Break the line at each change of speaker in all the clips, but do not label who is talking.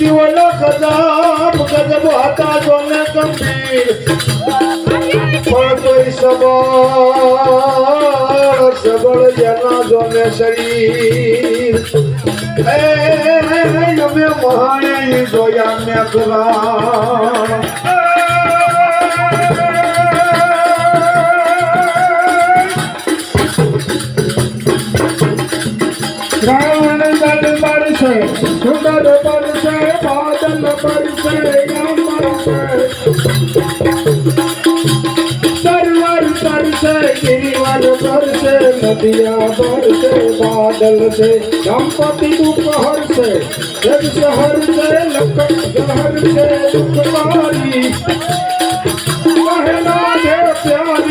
દીવો ગજાબ ગજબ હતા જોને ગંભીર. પણ કોઈ સબળ સબળ જેના જોને શરીર. અમે મહાણે જોયા મેં કરા
રાવણ દલ પડશે, સુંદર પડશે બાદલ પડશે સરવર પડશે ગિરિવર છે સંપત્તિ દુઃખ હરશે. જગ હરશે લખન હરશે દુઃખવારી મહેલા છે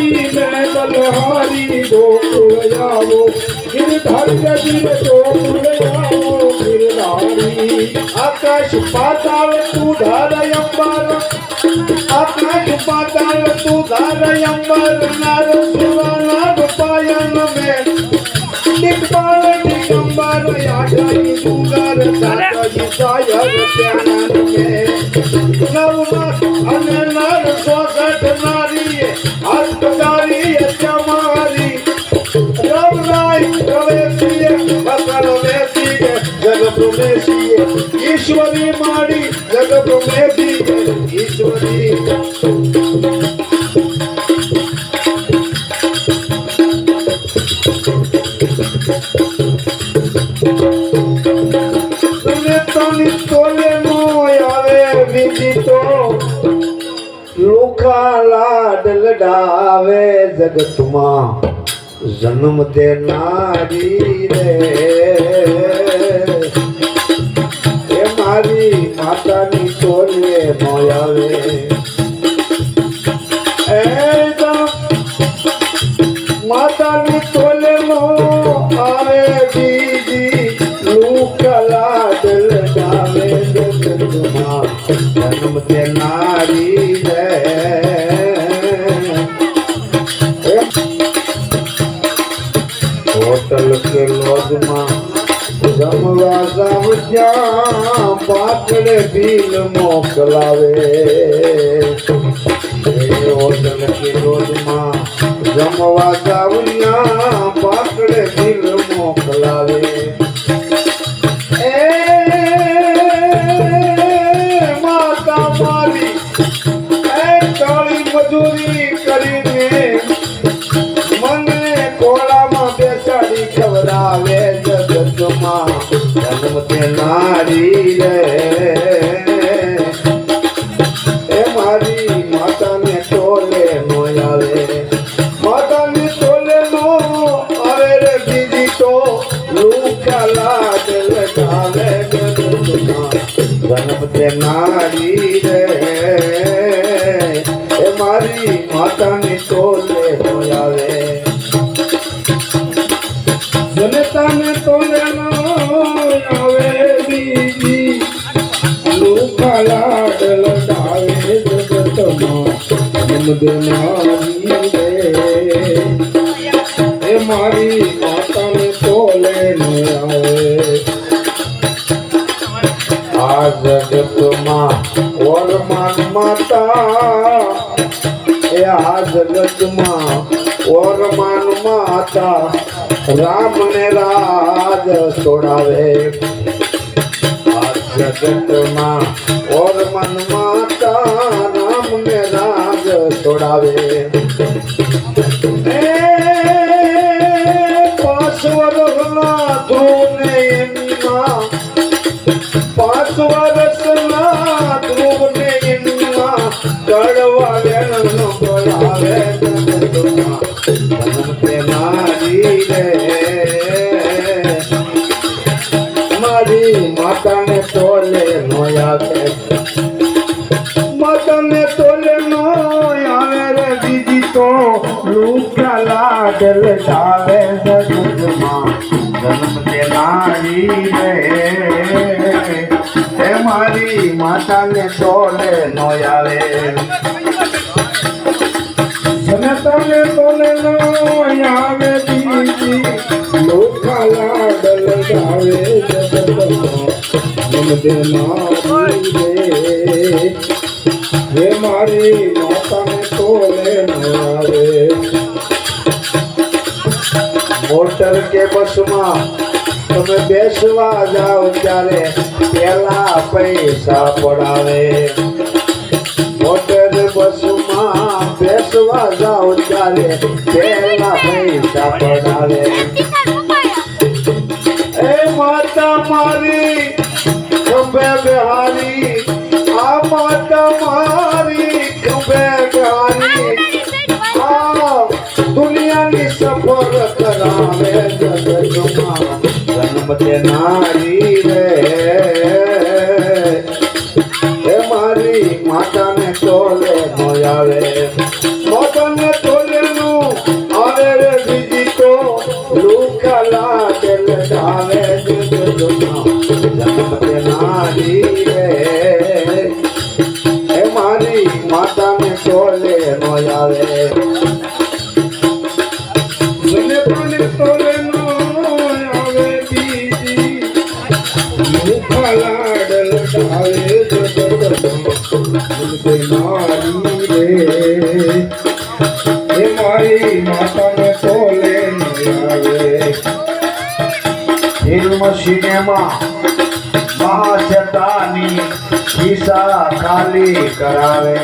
પ્યારી મેં બલહારી ગોકુળ આવો ગિરધર ગીર ગોકુળ આવો ગિરધારી
આકાશ પાતાળ તું ધાર અંબર આકાશ પાતાળ તું ધાર અંબર નાર શિવનાગ પાયન મે દિગપાલ દિગંબર આઠાઈ સુંદર સાતજી સાયર પ્યાનન મે નવનાથ અને નર સોસઠ નારી ઈશ્વરી માડી જગ પ્રવેશીય ઈશ્વરી. જગતમાં જન્મ તે નારી રે. તે નારી રે હોટલ કે લોજમાં જમવા જાવ જ્યાં પાકડે બિલ મોકલાવે. હોટલ કે લોજમાં જમવા જાવ ત્યાં પાકડે બિલ મોકલાવે. નારી રે એ મારી માતાને તોલે નો આવે માતાને તોલે નો આવે રે બીજી તો લુખા લાડ લગાવે જગતમાં જન્મ તે નારી રે એ મારી માતાની તોલે
એ મારી માતાને તો ન આવે.
આ જગતમાં વરમાન માતા? એ આ જગતમાં વરમાન માતા? રામ ને રાજ છોડાવે. આ જગતમાં એની પાંચ વર્ષના ધ્રુવને એમના કડવા
દેનારી હે મારી માતાને તોલે
મોટર કે બસમાં તમે બેસવા જાઓ ત્યારે પેલા પૈસા પડાવે. મોટર બસમાં બેસવા જાઓ ત્યારે પેલા પૈસા પડાવે. માતા મારી ખુબે બિહારી, આ માતા મારી ખુબે બિહારી. આ દુનિયાની સફર કરાવે જગત જન્મ તે નારી સિનેમા મહાજતાની ખિસ્સા ખાલી કરાવે.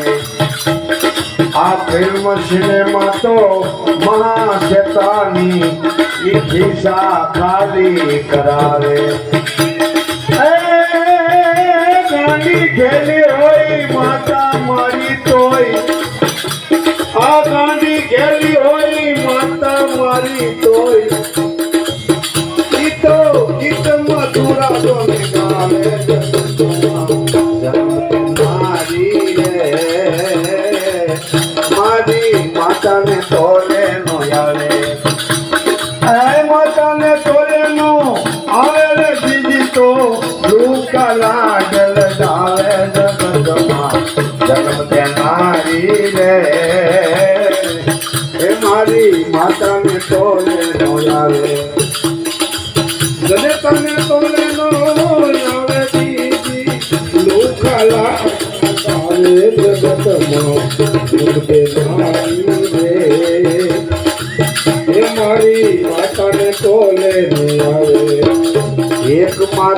આ ફિલ્મ સિનેમા તો મહાજતાની ખિસ્સા ખાલી કરાવે. ગાંધી ખેલી હોય Come on,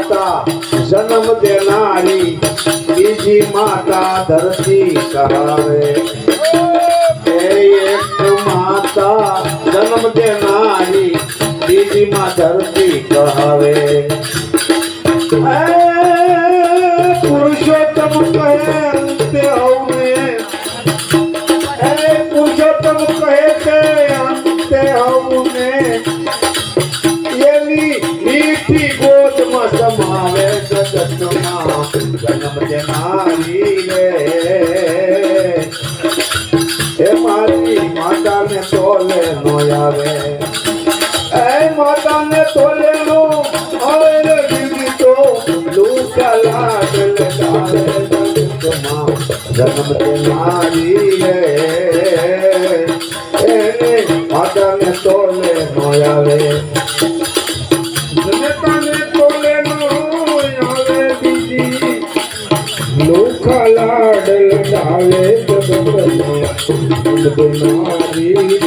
માતા જન્મ દેનારી
બીજી
માતા ધરતી કહાવે. એક માતા જન્મ દેનારી બીજી માં ધરતી શબ્દ મારી લે એને માતાને તોલે નો આવે
જનતાને તોલે નો આવે બીજી લોખા લાડ લડાવે શબ્દ મારી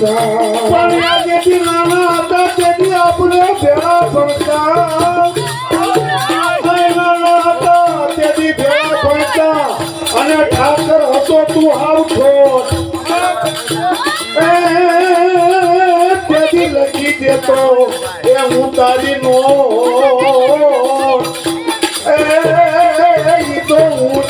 પણ આજે થી નાના હતા તેથી આપણે ભેળા ભણતા તેથી ભેળા અને ઠાકર હતો તું તેથી લખી દેતો એ એ તો હું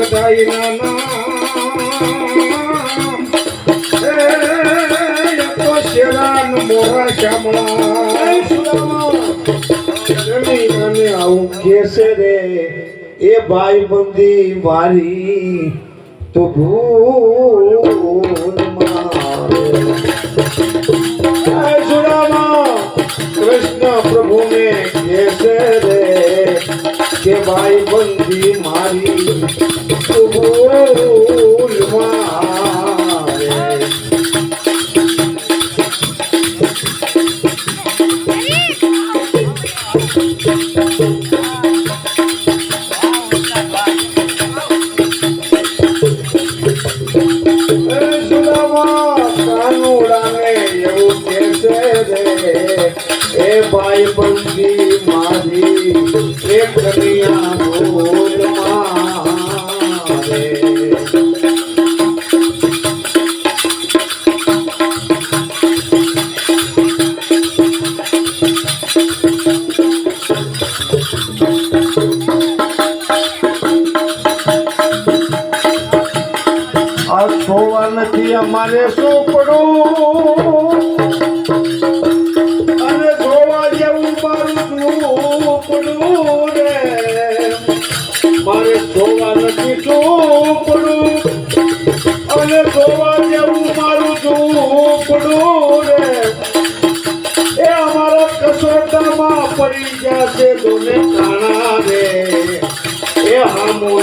બધાયના નામ એ તો શેરાન મોરા
શામળા મને આવું કેસે રે એ ભાઈ બંદી વારી તો ભૂલ કૃષ્ણ પ્રભુને કેસે રે કે ભાઈ બંદી મારી
Senhor.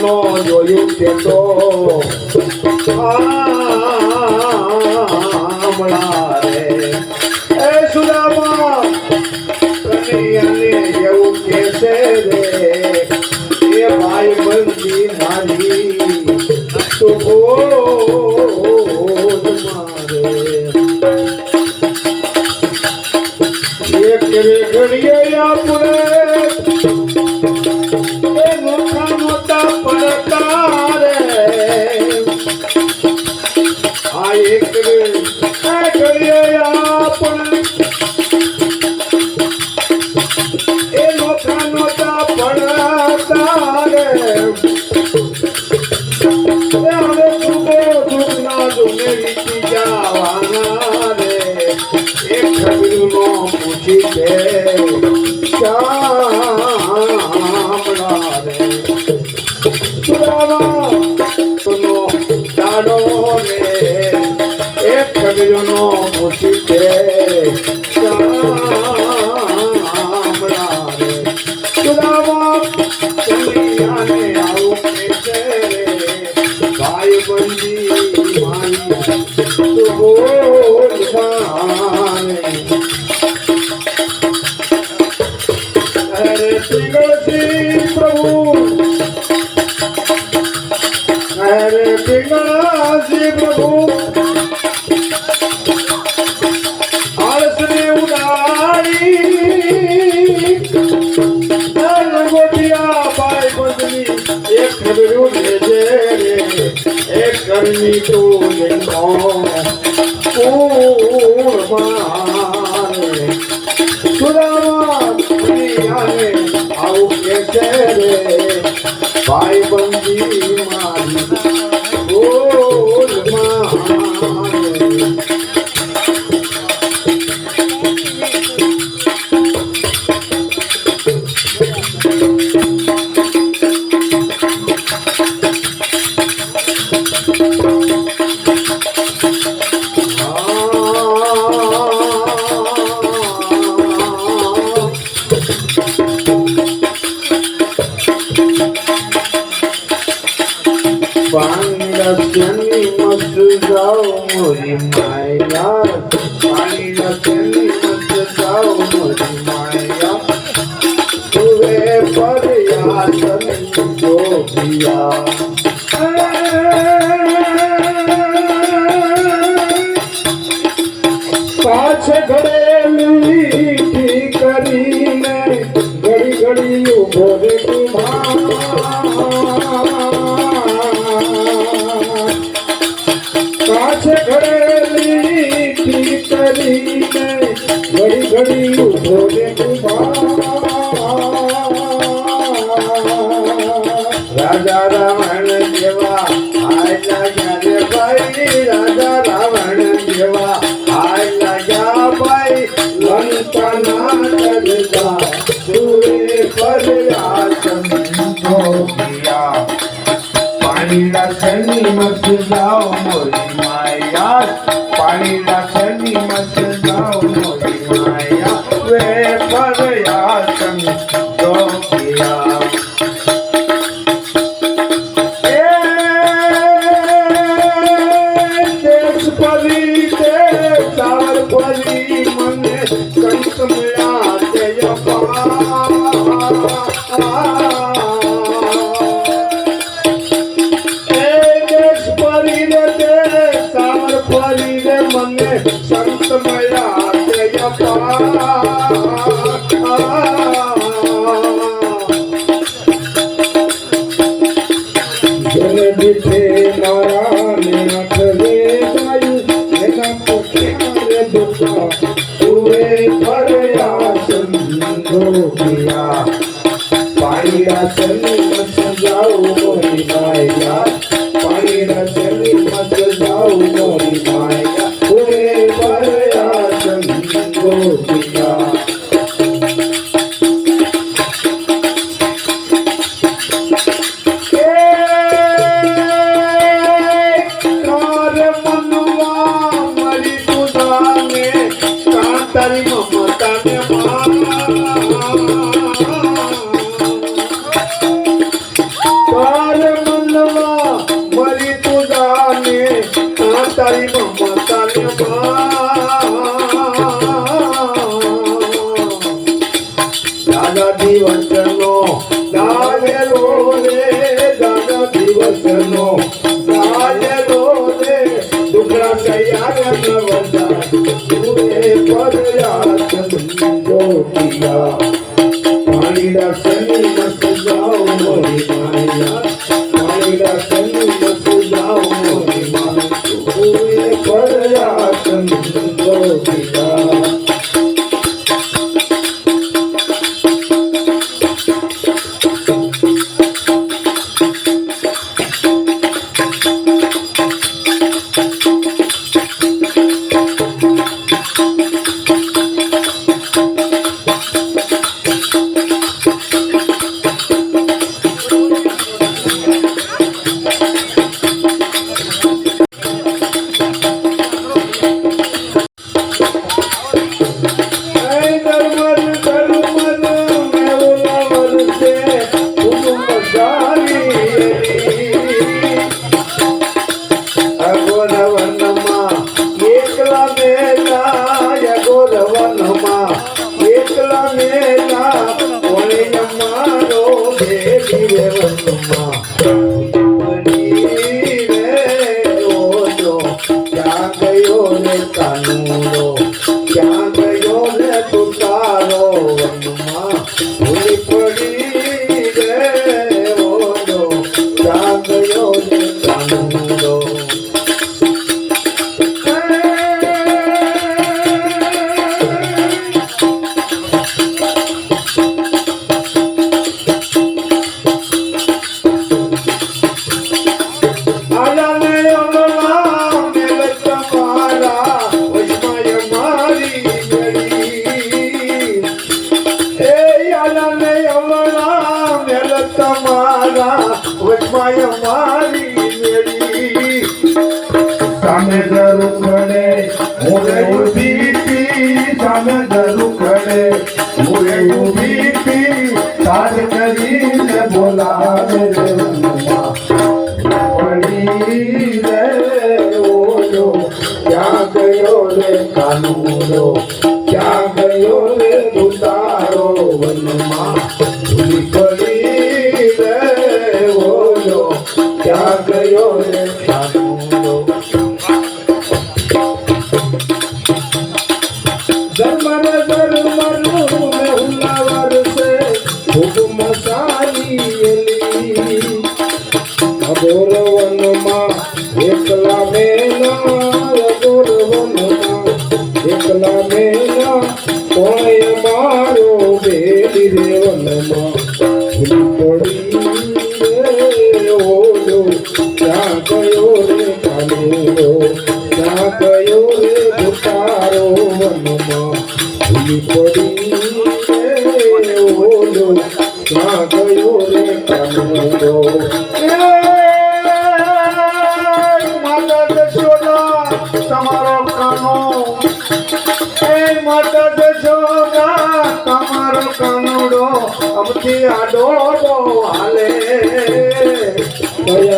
no yo intento ah
¡Bravo! 百分之一
પાણી મત જાઓ મોરી માયા પાણી મત જાઓ મોરી માયા તુવે પર યાદ જો પિયા तना करता सूर्य पर आसन तो दिया पानी रखनी मत जा नारायण દિવસનો ગાયેલો રે દાદા દિવસનો ગાયેલો રે દુખડા સૈયા નવતા તુરે પર યાદ જ્યોતિયા Oh, Thank you.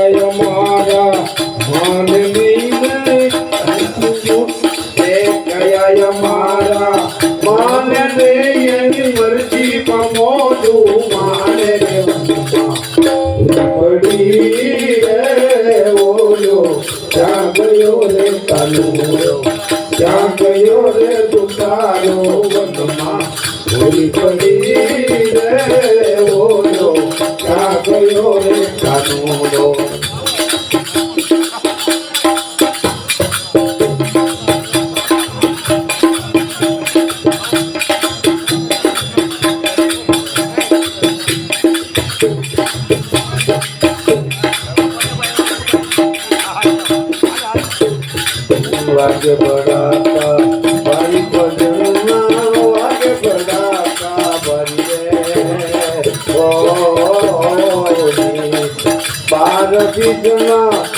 去听了。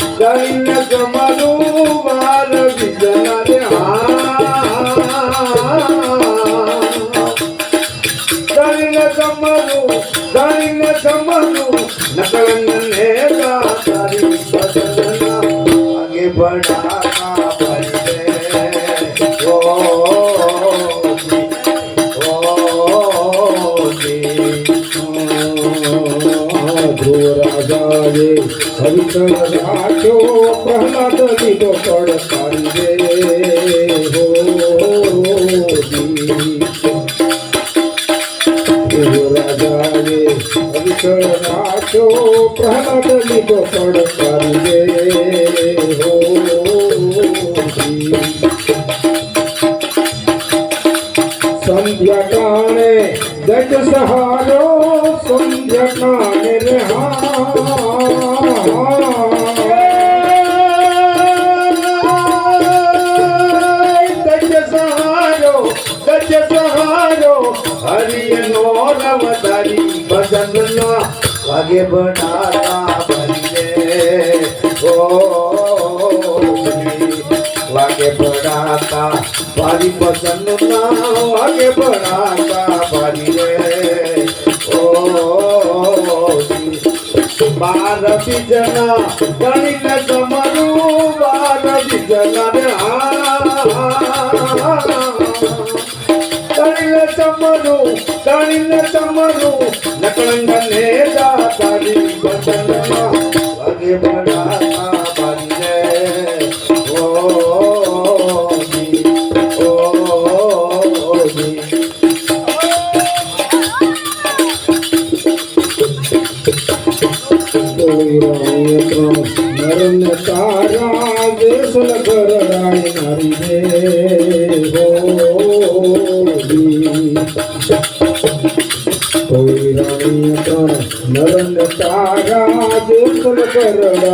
સંધ્યા કાણે જગ સહારો સંધ્યા કાણે હરિયનો નવતારી ભજન ના ભાગે ભણા. ભણાતા મારી પસંદ ના વાગે ભણાતા મારી રે. ઓ બારતી જના ગણિત તમારું બારતી જના રે ગણિલે તમારું ગણિલે તમારું નકળંગને
જાતા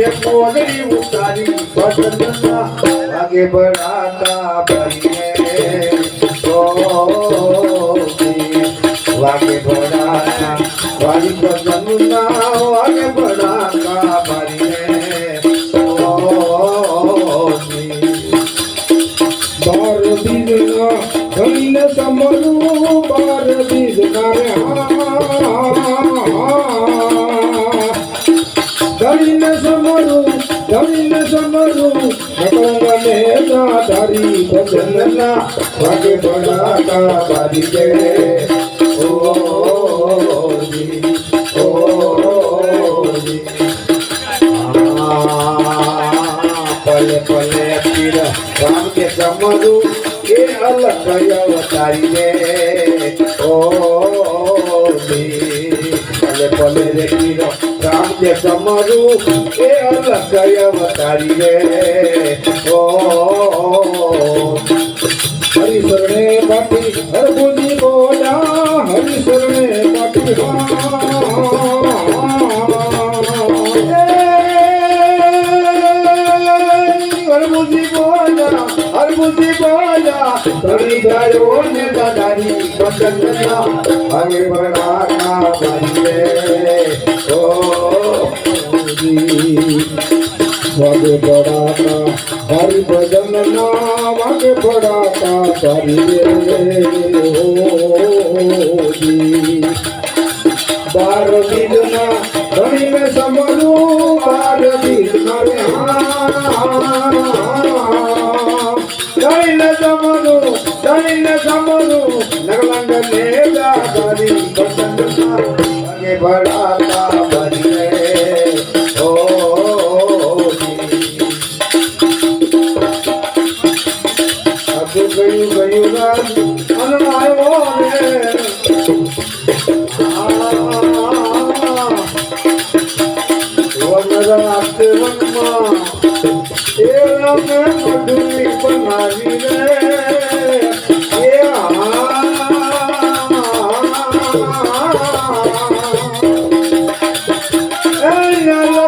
સાથે પોદરી ભાગે
બળા રામ કે સમરું એ અલગ અવતારી રે ઓ. પલે પલે રે રામ કે સમરું એ અલગ અવતારી રે ઓ हरबु बोजाज हरे बाथ
વાગે પડાતા હરિ ભજન ના વાગે પડાતા તારી બાર બીજના ઘણી મેં સમરું બાર
આ